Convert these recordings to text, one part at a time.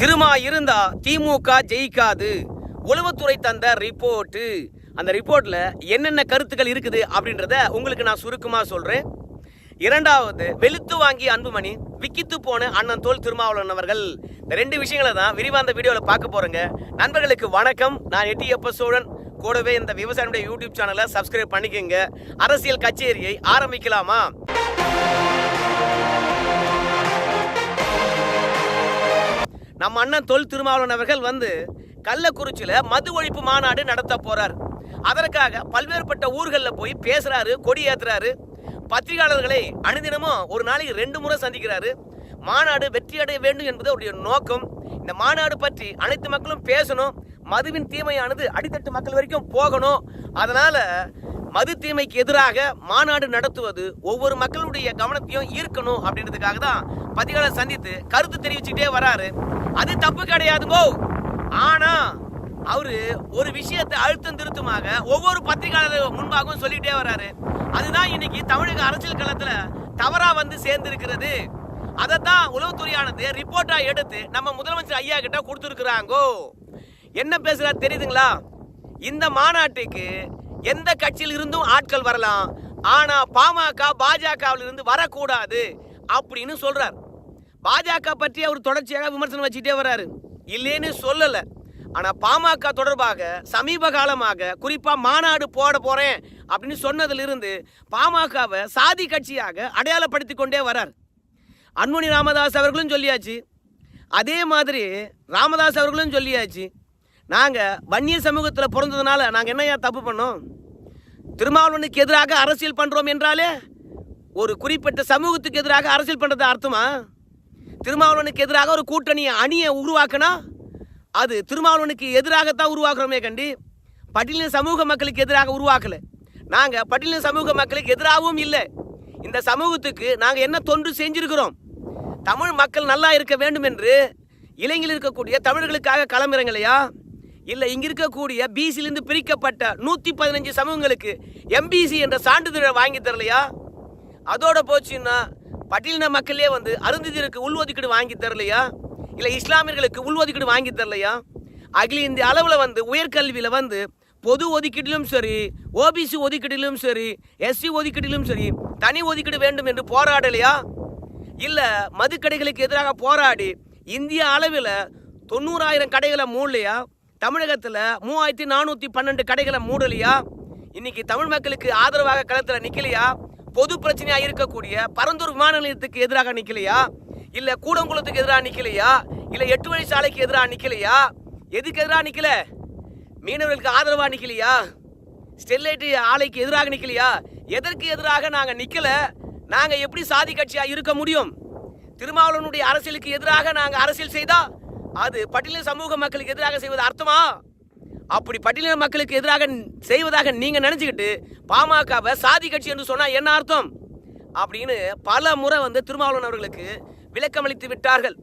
திருமா இருந்தா திமுக ஜெயிக்காது. உளவுத்துறை தந்த ரிப்போர்ட்டு. அந்த ரிப்போர்ட்ல என்னென்ன கருத்துக்கள் இருக்குது அப்படின்றத உங்களுக்கு நான் சுருக்கமா சொல்றேன். இரண்டாவது வெளுத்து வாங்கி அன்புமணி விக்கித்து போன அண்ணன் தோல் திருமாவளவன் அவர்கள். இந்த ரெண்டு விஷயங்களை தான் விரிவாந்த வீடியோவில் பார்க்க போறேங்க. நண்பர்களுக்கு வணக்கம். நான் எட்டி எப்ப சோழன். கூடவே இந்த விவசாயினுடைய யூடியூப் சேனலை சப்ஸ்கிரைப் பண்ணிக்கோங்க. அரசியல் கச்சேரியை ஆரம்பிக்கலாமா? நம்ம அண்ணன் தொல் திருமாவளவன் அவர்கள் வந்து கள்ளக்குறிச்சியில் மது ஒழிப்பு மாநாடு நடத்த போறார். அதற்காக பல்வேறுபட்ட ஊர்களில் போய் பேசுறாரு கொடி ஏற்றுறாரு பத்திரிகையாளர்களை அனுதினமும் ஒரு நாளைக்கு ரெண்டு முறை சந்திக்கிறாரு. மாநாடு வெற்றி அடைய வேண்டும் என்பது அவருடைய நோக்கம். இந்த மாநாடு பற்றி அனைத்து மக்களும் பேசணும். மதுவின் தீமையானது அடித்தட்டு மக்கள் வரைக்கும் போகணும். அதனால மது தீமைக்கு எதிராக மாநாடு நடத்துவது ஒவ்வொரு மக்களுடைய கவனத்தையும் ஈர்க்கணும் அப்படின்றதுக்காக தான் பதிகளை சந்தித்து கருத்து தெரிவிச்சுக்கிட்டே வராரு. அது தப்பு கிடையாதுங்கோ. ஆனா அவரு ஒரு விஷயத்தை அழுத்தம் திருத்தமாக ஒவ்வொரு பத்திரிகையாளர் முன்பாகவும் சொல்லிட்டே வராரு. அதுதான் இன்னைக்கு தமிழக அரசியல் களத்துல தவறா வந்து சேர்ந்திருக்கிறது. அதைத்தான் உளவுத்துறையானது ரிப்போர்ட்டா எடுத்து நம்ம முதலமைச்சர் ஐயா கிட்ட கொடுத்துருக்குறாங்கோ. என்ன பேசுறாரு தெரியுதுங்களா? இந்த மாநாட்டுக்கு எந்த கட்சியில் இருந்தும் ஆட்கள் வரலாம். ஆனா பாமக பாஜகவில் இருந்து வரக்கூடாது அப்படின்னு சொல்றார். பாஜக பற்றி அவர் தொடர்ச்சியாக விமர்சனம் வச்சுட்டே வர்றாரு. இல்லைன்னு சொல்லல. ஆனா பாமக தொடர்பாக சமீப காலமாக குறிப்பா மாநாடு போட போறேன் அப்படின்னு சொன்னதிலிருந்து பாமகவை சாதி கட்சியாக அடையாளப்படுத்தி கொண்டே வரார் அன்முனி ராமதாஸ் அவர்களும் சொல்லியாச்சு. அதே மாதிரி ராமதாஸ் அவர்களும் சொல்லியாச்சு. நாங்கள் வன்னிய சமூகத்தில் பிறந்ததுனால நாங்கள் என்னையா தப்பு பண்ணோம்? திருமாவளவனுக்கு எதிராக அரசியல் பண்ணுறோம் என்றாலே ஒரு குறிப்பிட்ட சமூகத்துக்கு எதிராக அரசியல் பண்ணுறது அர்த்தமா? திருமாவளவனுக்கு எதிராக ஒரு கூட்டணி அணியை உருவாக்கினா அது திருமாவளவனுக்கு எதிராகத்தான் உருவாக்குறோமே கண்டி. பட்டியலின சமூக மக்களுக்கு எதிராக உருவாக்கல. நாங்கள் பட்டியலின சமூக மக்களுக்கு எதிராகவும் இல்லை. இந்த சமூகத்துக்கு நாங்கள் என்ன தொன்று செஞ்சிருக்கிறோம்? தமிழ் மக்கள் நல்லா இருக்க வேண்டும் என்று இலங்கையில் இருக்கக்கூடிய தமிழர்களுக்காக களமிறங்கலையா? இல்லை இங்க இருக்கக்கூடிய பிசிலிருந்து பிரிக்கப்பட்ட நூற்றி பதினஞ்சு சமூகங்களுக்கு எம்பிசி என்ற சான்றிதழை வாங்கி தரலையா? அதோட போச்சுன்னா பட்டியலின மக்களே வந்து அருந்ததியருக்கு உள்ஒதுக்கீடு வாங்கி தரலையா? இல்லை இஸ்லாமியர்களுக்கு உள்ஒதுக்கீடு வாங்கி தரலையா? அகில இந்திய அளவில் வந்து உயர்கல்வியில் வந்து பொது ஒதுக்கீட்டிலும் சரி ஓபிசி ஒதுக்கீட்டிலும் சரி எஸ்சி ஒதுக்கீட்டிலும் சரி தனி ஒதுக்கீடு வேண்டும் என்று போராடலையா? இல்லை மதுக்கடைகளுக்கு எதிராக போராடி இந்திய அளவில் தொண்ணூறாயிரம் கடைகளை மூடலையா? தமிழகத்தில் மூவாயிரத்தி நானூற்றி பன்னெண்டு கடைகளை மூடலையா? இன்னைக்கு தமிழ் மக்களுக்கு ஆதரவாக களத்தில் நிற்கலையா பொது பிரச்சனையாக இருக்கக்கூடிய பரந்தூர் விமான நிலையத்துக்கு எதிராக நிற்கலையா இல்லை கூடங்குளத்துக்கு எதிராக நிற்கலையா இல்லை எட்டு வழி சாலைக்கு எதிராக நிற்கலையா எதுக்கு எதிராக நிற்கல மீனவர்களுக்கு ஆதரவாக நிற்கலையா ஸ்டெர்லைட் ஆலைக்கு எதிராக நிற்கலையா எதற்கு எதிராக நாங்கள் நிற்கலை நாங்கள் எப்படி சாதி கட்சியாக இருக்க முடியும்? திருமாவளவனுடைய அரசியலுக்கு எதிராக நாங்கள் அரசியல் செய்தால் அது பட்டியலின சமூக மக்களுக்கு எதிராக செய்வது அர்த்தமா? அப்படி பட்டியலின மக்களுக்கு எதிராக செய்வதாக நீங்க நினைச்சுக்கிட்டு பாமகவை சாதி கட்சி என்று சொன்னா என்ன அர்த்தம்? அப்படின்னு பல முறை வந்து திருமாவளவன் அவர்களுக்கு விளக்கமளித்து விட்டார்கள்.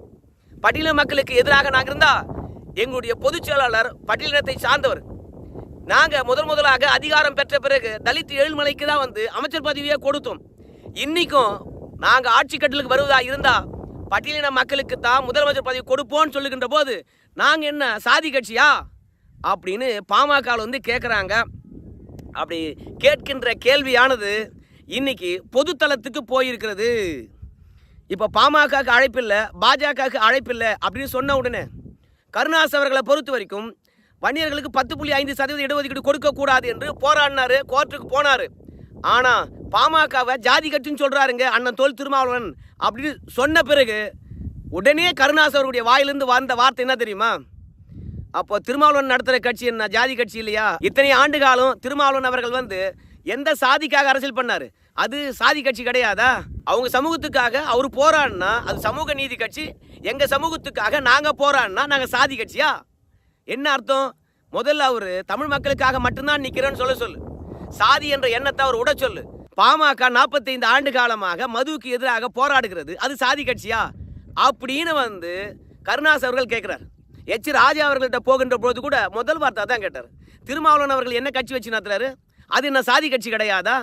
பட்டியலின மக்களுக்கு எதிராக நாங்கள் இருந்தா எங்களுடைய பொதுச் செயலாளர் பட்டியலினத்தை சார்ந்தவர். நாங்க முதன் முதலாக அதிகாரம் பெற்ற பிறகு தலித் ஏழுமலைக்கு தான் வந்து அமைச்சர் பதவியை கொடுத்தோம். இன்னைக்கும் நாங்க ஆட்சி கட்டலுக்கு வருவதா இருந்தா பட்டியலின மக்களுக்கு தான் முதலமைச்சர் பதவி கொடுப்போம்னு சொல்லுகின்ற போது நாங்கள் என்ன சாதி கட்சியா? அப்படின்னு பாமக வந்து கேட்குறாங்க அப்படி கேட்கின்ற கேள்வியானது இன்னைக்கு பொதுத்தளத்துக்கு போயிருக்கிறது. இப்போ பாமகக்கு அழைப்பில்லை பாஜகவுக்கு அழைப்பில்லை அப்படின்னு சொன்ன உடனே கருணாஸ் அவர்களை பொறுத்த வரைக்கும் வன்னியர்களுக்கு பத்து புள்ளி ஐந்து சதவீத இடஒதுக்கீடு கொடுக்கக்கூடாது என்று போராடினாரு கோர்ட்டுக்கு போனார். ஆனால் பாமகவை ஜாதி கட்சின்னு சொல்கிறாருங்க அண்ணன் தோல் திருமாவளவன். அப்படின்னு சொன்ன பிறகு உடனே கருணாஸ் அவர்களுடைய வாயிலிருந்து வந்த வார்த்தை என்ன தெரியுமா? அப்போ திருமாவளவன் நடத்துகிற கட்சி என்ன? ஜாதி கட்சி இல்லையா? இத்தனை ஆண்டு காலம் திருமாவளவன் அவர்கள் வந்து எந்த சாதிக்காக அரசியல் பண்ணாரு? அது சாதி கட்சி கிடையாதா? அவங்க சமூகத்துக்காக அவர் போராடினா அது சமூக நீதி கட்சி. எங்கள் சமூகத்துக்காக நாங்கள் போராடினா நாங்கள் சாதி கட்சியா? என்ன அர்த்தம்? முதல்ல அவர் தமிழ் மக்களுக்காக மட்டும்தான் நிற்கிறேன்னு சொல்ல சொல்லு. சாதி என்ற எண்ணத்தை அவர் உட சொல்லு. பாமக நாற்பத்தைந்து ஆண்டு காலமாக மதுவுக்கு எதிராக போராடுகிறது. அது சாதி கட்சியா? அப்படின்னு வந்து கருணாஸ் அவர்கள் கேட்குறாரு எச் ராஜா அவர்கள்ட்ட போகின்ற பொழுது கூட முதல் வார்த்தை தான் கேட்டார். திருமாவளவன் அவர்கள் என்ன கட்சி வச்சு நடத்துறாரு? அது என்ன சாதி கட்சி கிடையாதா?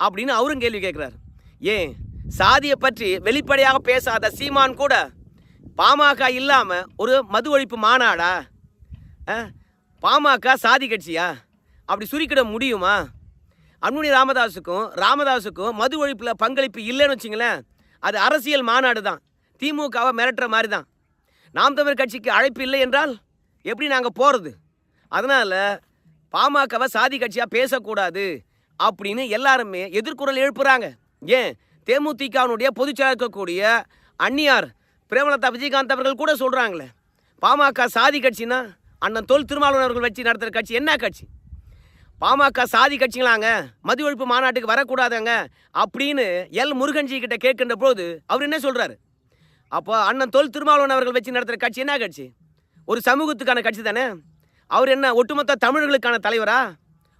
அப்படின்னு அவரும் கேள்வி கேட்குறாரு ஏன்? சாதியை பற்றி வெளிப்படையாக பேசாத சீமான் கூட பாமக இல்லாமல் ஒரு மது ஒழிப்பு மாநாடா? ஆ? பாமக சாதி கட்சியா? அப்படி சுருக்கிட முடியுமா? அன்புமணி ராமதாஸுக்கும் ராமதாஸுக்கும் மது ஒழிப்பில் பங்களிப்பு இல்லைன்னு வச்சுங்களேன் அது அரசியல் மாநாடு தான். திமுகவை மிரட்டுற மாதிரி தான். நாம் தமிழர் கட்சிக்கு அழைப்பு இல்லை என்றால் எப்படி நாங்கள் போகிறது அதனால் பாமகவை சாதி கட்சியாக பேசக்கூடாது அப்படின்னு எல்லாருமே எதிர்குரல் எழுப்புறாங்க. ஏன்? தேமுதிகவினுடைய பொதுச்செயலாளர் இருக்கக்கூடிய அந்நியார் பிரேமலதா விஜயகாந்த் அவர்கள் கூட சொல்கிறாங்களே பாமக சாதி கட்சினா அண்ணன் தொல் திருமாவளவன் அவர்கள் வச்சு நடத்துகிற கட்சி என்ன கட்சி? பாமக சாதி கட்சிங்களாங்க மது ஒழிப்பு மாநாட்டுக்கு வரக்கூடாதுங்க. அப்படின்னு எல் முருகன்ஜி கிட்ட கேட்கின்ற போது அவர் என்ன சொல்றாரு? அப்போ அண்ணன் தொல் திருமாவளவன் அவர்கள் வச்சு நடத்துகிற கட்சி என்ன கட்சி? ஒரு சமூகத்துக்கான கட்சி தானே? அவர் என்ன ஒட்டுமொத்த தமிழர்களுக்கான தலைவரா?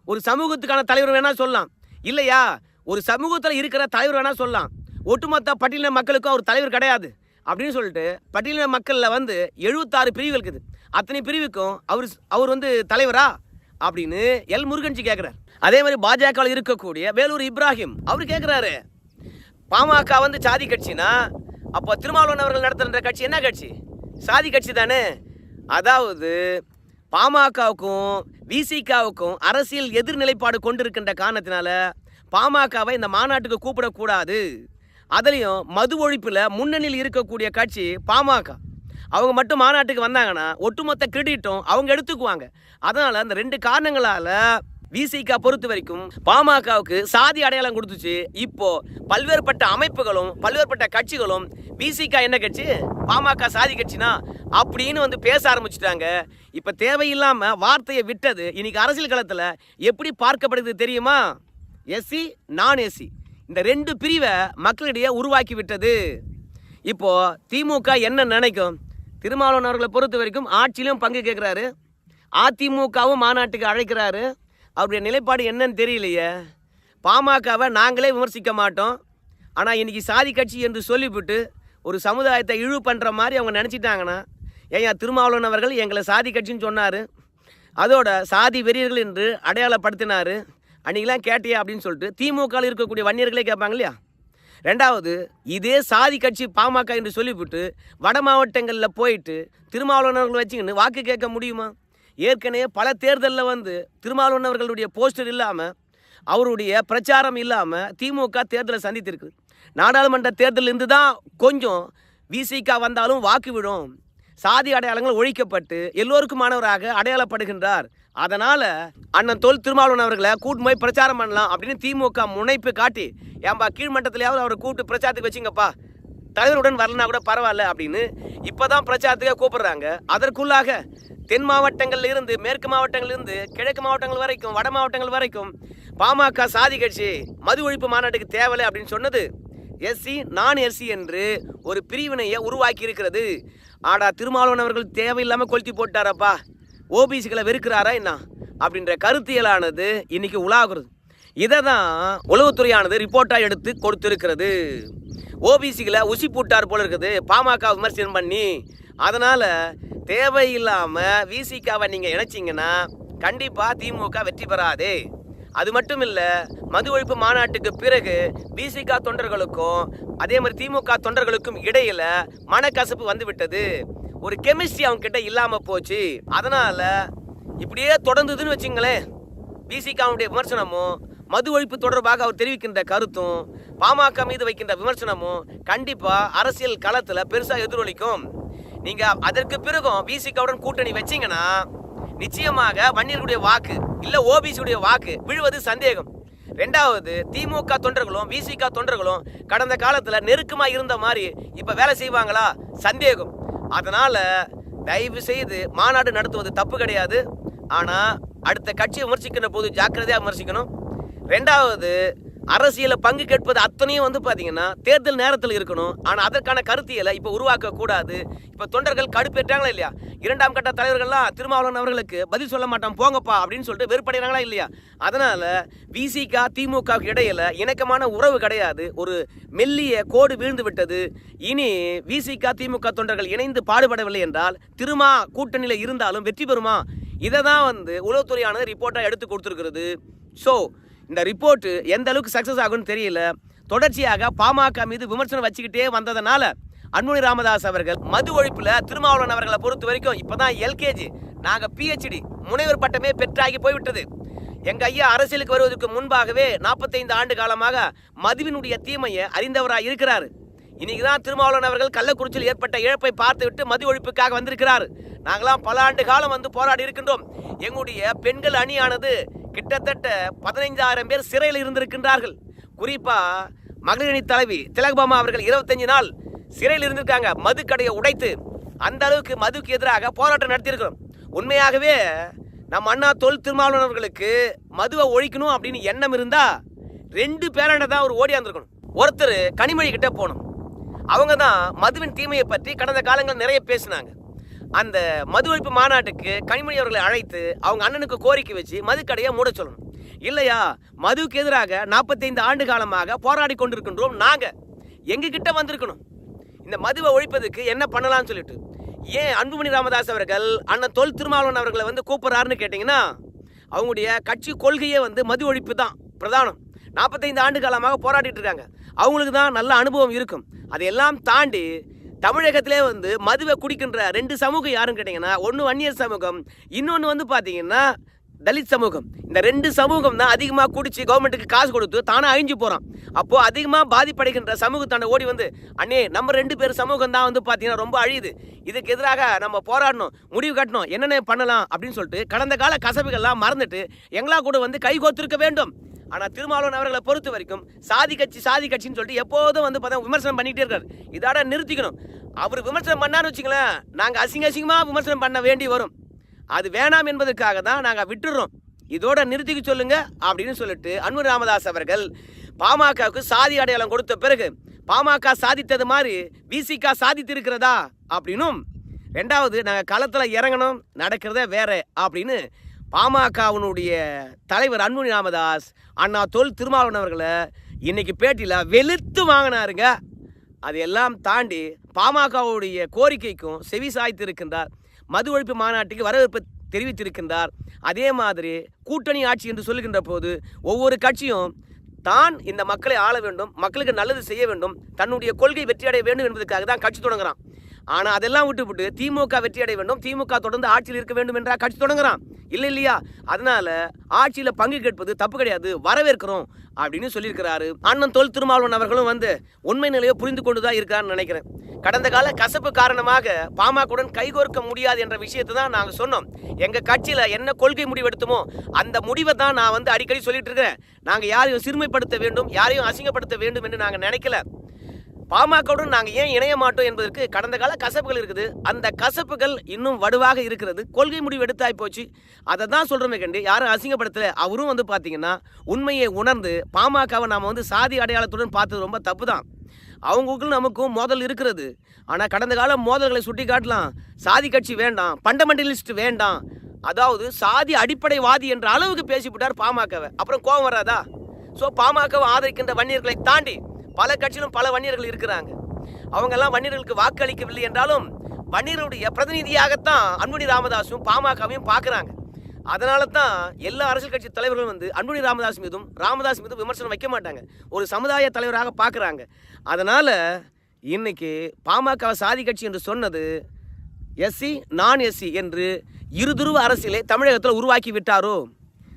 ஒரு சமூகத்துக்கான தலைவர் வேணால் சொல்லலாம். இல்லையா? ஒரு சமூகத்தில் இருக்கிற தலைவர் வேணால் சொல்லலாம். ஒட்டுமொத்த பட்டியலின மக்களுக்கும் அவர் தலைவர் கிடையாது. அப்படின்னு சொல்லிட்டு பட்டியலின மக்களில் வந்து எழுபத்தாறு பிரிவு இருக்குது. அத்தனை பிரிவுக்கும் அவர் அவர் வந்து தலைவரா? அப்படின்னு எல் முருகன்ஜி கேட்குறாரு அதே மாதிரி பாஜகவில் இருக்கக்கூடிய வேலூர் இப்ராஹிம் அவர் கேட்குறாரு பாமக வந்து சாதி கட்சினா அப்போ திருமாவளவன் அவர்கள் நடத்துகிற கட்சி என்ன கட்சி? சாதி கட்சி தானே. அதாவது பாமகவுக்கும் விசிகாவுக்கும் அரசியல் எதிர்நிலைப்பாடு கொண்டிருக்கின்ற காரணத்தினால பாமகவை இந்த மாநாட்டுக்கு கூப்பிடக்கூடாது. அதுலேயும் மது ஒழிப்பில் முன்னணியில் இருக்கக்கூடிய கட்சி பாமக. அவங்க மட்டும் மாநாட்டுக்கு வந்தாங்கன்னா ஒட்டுமொத்த கிரெடிட்டும் அவங்க எடுத்துக்குவாங்க. அதனால் அந்த ரெண்டு காரணங்களால் விசிகா பொறுத்த வரைக்கும் பாமகவுக்கு சாதி அடையாளம் கொடுத்துச்சு. இப்போ பல்வேறுபட்ட அமைப்புகளும் பல்வேறுபட்ட கட்சிகளும் விசிகா என்ன கட்சி? பாமக சாதி கட்சினா? அப்படின்னு வந்து பேச ஆரம்பிச்சுட்டாங்க. இப்போ தேவையில்லாம வார்த்தையை விட்டது இன்னைக்கு அரசியல் களத்தில் எப்படி பார்க்கப்படுது தெரியுமா? எஸ்சி நான் எஸ்சி இந்த ரெண்டு பிரிவை மக்களிடையே உருவாக்கி விட்டது. இப்போ திமுக என்ன நினைக்கும்? திருமாவளவன் அவர்களை பொறுத்த வரைக்கும் ஆட்சியிலும் பங்கு கேட்குறாரு அதிமுகவும் மாநாட்டுக்கு அழைக்கிறாரு. அவருடைய நிலைப்பாடு என்னன்னு தெரியலையே. பாமகவை நாங்களே விமர்சிக்க மாட்டோம். ஆனால் இன்னைக்கு சாதி கட்சி என்று சொல்லிவிட்டு ஒரு சமுதாயத்தை இழிவு பண்ணுற மாதிரி அவங்க நினச்சிட்டாங்கன்னா ஏன் திருமாவளவன் அவர்கள் எங்களை சாதி கட்சின்னு சொன்னார். அதோட சாதி வெறியர்கள் என்று அடையாளப்படுத்தினார். அன்றைக்கெலாம் கேட்டியா அப்படின்னு சொல்லிட்டு திமுகவில் இருக்கக்கூடிய வன்னியர்களே கேட்பாங்க இல்லையா? ரெண்டாவது இதே சாதி கட்சி பாமக என்று சொல்லிவிட்டு வட மாவட்டங்களில் போயிட்டு திருமாவளவன் அவர்கள் வச்சுக்கின்னு வாக்கு கேட்க முடியுமா? ஏற்கனவே பல தேர்தலில் வந்து திருமாவளவன் அவர்களுடைய போஸ்டர் இல்லாமல் அவருடைய பிரச்சாரம் இல்லாமல் திமுக தேர்தலை சந்தித்திருக்கு. நாடாளுமன்ற தேர்தலில் இருந்து தான் கொஞ்சம் விசிகா வந்தாலும் வாக்கு விடும் சாதி அடையாளங்கள் ஒழிக்கப்பட்டு எல்லோருக்குமானவராக அடையாளப்படுகின்றார். அதனால் அண்ணன் தொல் திருமாவளவன் அவர்களை கூட்டு போய் பிரச்சாரம் பண்ணலாம் அப்படின்னு திமுக முனைப்பு காட்டி ஏன்பா கீழ்மட்டத்திலேயாவது அவரை கூப்பிட்டு பிரச்சாரத்துக்கு வச்சுங்கப்பா. தலைவருடன் வரலனா கூட பரவாயில்ல அப்படின்னு இப்போ தான் பிரச்சாரத்துக்காக கூப்பிடுறாங்க. அதற்குள்ளாக தென் மாவட்டங்கள்ல இருந்து மேற்கு மாவட்டங்களிலிருந்து கிழக்கு மாவட்டங்கள் வரைக்கும் வட மாவட்டங்கள் வரைக்கும் பாமக சாதி கட்சி மது ஒழிப்பு மாநாட்டுக்கு தேவையில்லை அப்படின்னு சொன்னது. எஸ்சி நான் எஸ்சி என்று ஒரு பிரிவினையை உருவாக்கி இருக்கிறது ஆடா திருமாவளவன் அவர்கள் தேவையில்லாமல் கொளுத்தி போட்டாரப்பா. ஓபிசிகளை வெறுக்கிறாரா என்ன? அப்படின்ற கருத்தியலானது இன்னைக்கு உலாகுறது இதை தான் உளவுத்துறையானது ரிப்போர்ட்டாக எடுத்து கொடுத்திருக்கிறது. ஓபிசிகளை உசி பூட்டார் போல இருக்குது. பாமக விமர்சனம் பண்ணி. அதனால் தேவையில்லாமல் விசிகாவை நீங்கள் இணைச்சிங்கன்னா கண்டிப்பாக திமுக வெற்றி பெறாது. அது மட்டும் இல்லை மது ஒழிப்பு மாநாட்டுக்கு பிறகு விசிகா தொண்டர்களுக்கும் அதே மாதிரி திமுக தொண்டர்களுக்கும் இடையில மனக்கசப்பு வந்து விட்டது ஒரு கெமிஸ்ட்ரி அவங்க கிட்ட இல்லாமல் போச்சு. அதனால இப்படியே தொடர்ந்ததுன்னு வச்சுங்களேன். பிசிகாவுடைய விமர்சனமும் மது ஒழிப்பு தொடர்பாக அவர் தெரிவிக்கின்ற கருத்தும் பாமக மீது வைக்கின்ற விமர்சனமும் கண்டிப்பா அரசியல் களத்துல பெருசா எதிரொலிக்கும். நீங்க அதற்கு பிறகும் பிசிகவுடன் கூட்டணி வச்சீங்கன்னா நிச்சயமாக வன்னியர்களுடைய வாக்கு இல்ல ஓபிசியுடைய வாக்கு விழுவது சந்தேகம். ரெண்டாவது திமுக தொண்டர்களும் விசிக தொண்டர்களும் கடந்த காலத்துல நெருக்கமா இருந்த மாதிரி இப்ப வேலை செய்வாங்களா? சந்தேகம். அதனால தயவு செய்து மாநாடு நடத்துவது தப்பு கிடையாது. ஆனா அடுத்த கட்சியை விமர்சிக்கின்ற போது ஜாக்கிரதையா விமர்சிக்கணும். ரெண்டாவது அரசியல பங்கு கேட்பது அத்தனையும் வந்து பாத்தீங்கன்னா தேர்தல் நேரத்தில் இருக்கணும். ஆனா அதற்கான கருத்தியலை இப்ப உருவாக்க கூடாது. இப்ப தொண்டர்கள் கடுப்பேற்றாங்களா இல்லையா? இரண்டாம் கட்ட தலைவர்கள்லாம் திருமாவளவன் அவர்களுக்கு பதில் சொல்ல மாட்டோம் போங்கப்பா அப்படின்னு சொல்லிட்டு வெறுப்படைகிறாங்களா இல்லையா? அதனால விசிகா திமுக இடையில இணக்கமான உறவு கிடையாது. ஒரு மெல்லிய கோடு வீழ்ந்து விட்டது. இனி விசிகா திமுக தொண்டர்கள் இணைந்து பாடுபடவில்லை என்றால் திருமா கூட்டணியில் இருந்தாலும் வெற்றி பெறுமா? இதை தான் வந்து உளவுத்துறையானது ரிப்போர்ட்டாக எடுத்து கொடுத்துருக்கிறது. ஸோ இந்த ரிப்போர்ட்டு எந்த அளவுக்கு சக்ஸஸ் ஆகும்னு தெரியல. தொடர்ச்சியாக பாமக மீது விமர்சனம் வச்சுக்கிட்டே வந்ததுனால அன்புமணி ராமதாஸ் அவர்கள் மது ஒழிப்பில் திருமாவளவன் அவர்களை பொறுத்த வரைக்கும் இப்பதான் எல்கேஜி நாங்கள் பிஹெச்டி முனைவர் பட்டமே பெற்றாகி போய்விட்டது. எங்க ஐயா அரசியலுக்கு வருவதற்கு முன்பாகவே நாற்பத்தைந்து ஆண்டு காலமாக மதுவினுடைய தீமையை அறிந்தவராக இருக்கிறார். இன்னைக்கு தான் திருமாவளவன் அவர்கள் கள்ளக்குறிச்சியில் ஏற்பட்ட இழப்பை பார்த்துவிட்டு மது ஒழிப்புக்காக வந்திருக்கிறார். நாங்களாம் பல ஆண்டு காலம் வந்து போராடி இருக்கின்றோம். எங்களுடைய பெண்கள் அணியானது கிட்டத்தட்ட பதினைஞ்சாயிரம் பேர் சிறையில் இருந்திருக்கின்றார்கள். குறிப்பா மகளிர் அணி தலைவி திலகபாமா அவர்கள் இருபத்தஞ்சு நாள் சிறையில் இருந்திருக்காங்க. மதுக்கடையை உடைத்து அந்த அளவுக்கு மதுக்கு எதிராக போராட்டம் நடத்தியிருக்கிறோம். உண்மையாகவே நம்ம அண்ணா தொல் திருமாவளவர்களுக்கு மதுவை ஒழிக்கணும் அப்படின்னு எண்ணம் இருந்தா ரெண்டு பேராண்ட தான் அவர் ஓடியாந்துருக்கணும் ஒருத்தர் கனிமொழி கிட்ட போகணும். அவங்க தான் மதுவின் தீமையை பற்றி கடந்த காலங்களில் நிறைய பேசினாங்க. அந்த மது ஒழிப்பு மாநாட்டுக்கு கனிமொழி அவர்களை அழைத்து அவங்க அண்ணனுக்கு கோரிக்கை வச்சு மதுக்கடையை மூட சொல்லணும். இல்லையா? மதுவுக்கு எதிராக நாற்பத்தைந்து ஆண்டு காலமாக போராடி கொண்டிருக்கின்றோம் நாங்கள் எங்ககிட்ட வந்திருக்கணும். இந்த மதுவை ஒழிப்பதுக்கு என்ன பண்ணலாம்னு சொல்லிட்டு. ஏன் அன்புமணி ராமதாஸ் அவர்கள் அண்ணன் தொல் திருமாவளவன் அவர்களை வந்து கூப்பிட்றாருன்னு கேட்டிங்கன்னா அவங்களுடைய கட்சி கொள்கையே வந்து மது ஒழிப்பு தான் பிரதானம். நாற்பத்தைந்து ஆண்டு காலமாக போராடிட்டு இருக்காங்க. அவங்களுக்கு தான் நல்ல அனுபவம் இருக்கும். அதையெல்லாம் தாண்டி தமிழகத்திலே வந்து மதுவை குடிக்கின்ற ரெண்டு சமூகம் யாருன்னு கேட்டிங்கன்னா ஒன்று வன்னியர் சமூகம் இன்னொன்று வந்து பார்த்தீங்கன்னா தலித் சமூகம். இந்த ரெண்டு சமூகம் தான் அதிகமாக குடிச்சு கவர்மெண்ட்டுக்கு காசு கொடுத்து தானே அழிஞ்சு போகிறான் அப்போது அதிகமாக பாதிப்படைகின்ற சமூகத்தான ஓடி வந்து அண்ணே நம்ம ரெண்டு பேர் சமூகம் தான் வந்து பார்த்தீங்கன்னா ரொம்ப அழியுது. இதுக்கு எதிராக நம்ம போராடணும் முடிவு கட்டணும் என்னென்ன பண்ணலாம் அப்படின்னு சொல்லிட்டு கடந்த கால கசப்புகள்லாம் மறந்துட்டு எங்களா கூட வந்து கை கோத்திருக்க வேண்டும். ஆனால் திருமாவளவன் அவர்களை பொறுத்த வரைக்கும் சாதி கட்சி சாதி கட்சின்னு சொல்லிட்டு எப்போதும் வந்து பார்த்தா விமர்சனம் பண்ணிகிட்டே இருக்காரு. இதோட நிறுத்திக்கணும். அவர் விமர்சனம் பண்ணான்னு வச்சுங்களேன் நாங்கள் அசிங்க அசிங்கமாக விமர்சனம் பண்ண வேண்டி வரும். அது வேணாம் என்பதற்காக தான் நாங்கள் விட்டுடுறோம் இதோட நிறுத்திக்க சொல்லுங்க அப்படின்னு சொல்லிட்டு அன்பு ராமதாஸ் அவர்கள் பாமகவுக்கு சாதி அடையாளம் கொடுத்த பிறகு பாமக சாதித்தது மாதிரி விசிகா சாதித்திருக்கிறதா அப்படின்னும் ரெண்டாவது நாங்கள் களத்தில் இறங்கணும் நடக்கிறதே வேற அப்படின்னு பாமகவினுடைய தலைவர் அன்புமணி ராமதாஸ் அண்ணா தொல் திருமாவளவன் அவர்களை இன்னைக்கு பேட்டியில் வெளுத்து வாங்கினாருங்க. அதையெல்லாம் தாண்டி பாமகவுடைய கோரிக்கைக்கும் செவி சாய்த்திருக்கின்றார். மது ஒழிப்பு மாநாட்டுக்கு வரவேற்பு தெரிவித்திருக்கின்றார். அதே மாதிரி கூட்டணி ஆட்சி என்று சொல்லுகின்ற போது ஒவ்வொரு கட்சியும் தான் இந்த மக்களை ஆள வேண்டும் மக்களுக்கு நல்லது செய்ய வேண்டும் தன்னுடைய கொள்கை வெற்றியடைய வேண்டும் என்பதற்காக தான் கட்சி தொடங்குறான். ஆனால் அதெல்லாம் விட்டுவிட்டு திமுக வெற்றி அடைய வேண்டும். திமுக தொடர்ந்து ஆட்சியில் இருக்க வேண்டும் என்றா கட்சி தொடங்குறான். இல்லை இல்லையா? அதனால ஆட்சியில் பங்கு கேட்பது தப்பு கிடையாது. வரவேற்கிறோம் அப்படின்னு சொல்லியிருக்கிறாரு. அண்ணன் தொல் திருமாவளவன் அவர்களும் வந்து உண்மை நிலையை புரிந்து கொண்டு தான் இருக்கிறான்னு நினைக்கிறேன். கடந்த கால கசப்பு காரணமாக பாமகவுடன் கைகோர்க்க முடியாது என்ற விஷயத்தை தான் நாங்கள் சொன்னோம். எங்கள் கட்சியில் என்ன கொள்கை முடிவு எடுத்தோமோ அந்த முடிவை தான் நான் வந்து அடிக்கடி சொல்லிட்டு இருக்கிறேன். நாங்கள் யாரையும் சிறுமைப்படுத்த வேண்டும் யாரையும் அசிங்கப்படுத்த வேண்டும் என்று நாங்கள் நினைக்கல. பாமகவுடன் நாங்கள் ஏன் இணைய மாட்டோம் என்பதற்கு கடந்த கால கசப்புகள் இருக்குது. அந்த கசப்புகள் இன்னும் வடுவாக இருக்கிறது. கொள்கை முடிவு எடுத்தாய் போச்சு. அதை தான் சொல்கிறோமே கண்டு யாரும் அசிங்கப்படுத்தல. அவரும் வந்து பார்த்தீங்கன்னா உண்மையை உணர்ந்து பாமகவை நாம் வந்து சாதி அடையாளத்துடன் பார்த்தது ரொம்ப தப்பு தான் அவங்களுக்கும் நமக்கும் மோதல் இருக்கிறது. ஆனால் கடந்த கால மோதல்களை சுட்டி காட்டலாம் சாதி கட்சி வேண்டாம் பண்டமெண்டலிஸ்ட் வேண்டாம். அதாவது சாதி அடிப்படைவாதி என்ற அளவுக்கு பேசிவிட்டார் பாமகவை. அப்புறம் கோபம் வராதா? ஸோ பாமகவை ஆதரிக்கின்ற வன்னியர்களை தாண்டி பல கட்சியிலும் பல வன்னியர்கள் இருக்கிறாங்க. அவங்கெல்லாம் வன்னியர்களுக்கு வாக்களிக்கவில்லை என்றாலும் வன்னியருடைய பிரதிநிதியாகத்தான் அன்புணி ராமதாஸும் பாமகவையும் பார்க்குறாங்க. அதனால தான் எல்லா அரசியல் கட்சி தலைவர்களும் வந்து அன்புணி ராமதாஸ் மீதும் ராமதாஸ் மீதும் விமர்சனம் வைக்க மாட்டாங்க. ஒரு சமுதாய தலைவராக பார்க்குறாங்க. அதனால் இன்னைக்கு பாமக சாதி கட்சி என்று சொன்னது எஸ்சி நான் எஸ்சி என்று இருதுருவ அரசியலை தமிழகத்தில் உருவாக்கி விட்டாரோ?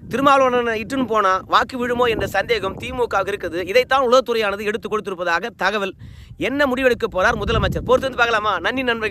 திருமாவளவனை இட்டுன்னு போனா வாக்கு விழுமோ என்ற சந்தேகம் திமுக இருக்குது. இதைத்தான் உளவுத்துறையானது எடுத்து கொடுத்திருப்பதாக தகவல். என்ன முடிவெடுக்க போறார் முதலமைச்சர்? பொறுத்து வந்து பார்க்கலாமா? நன்றி நண்பர்கள்.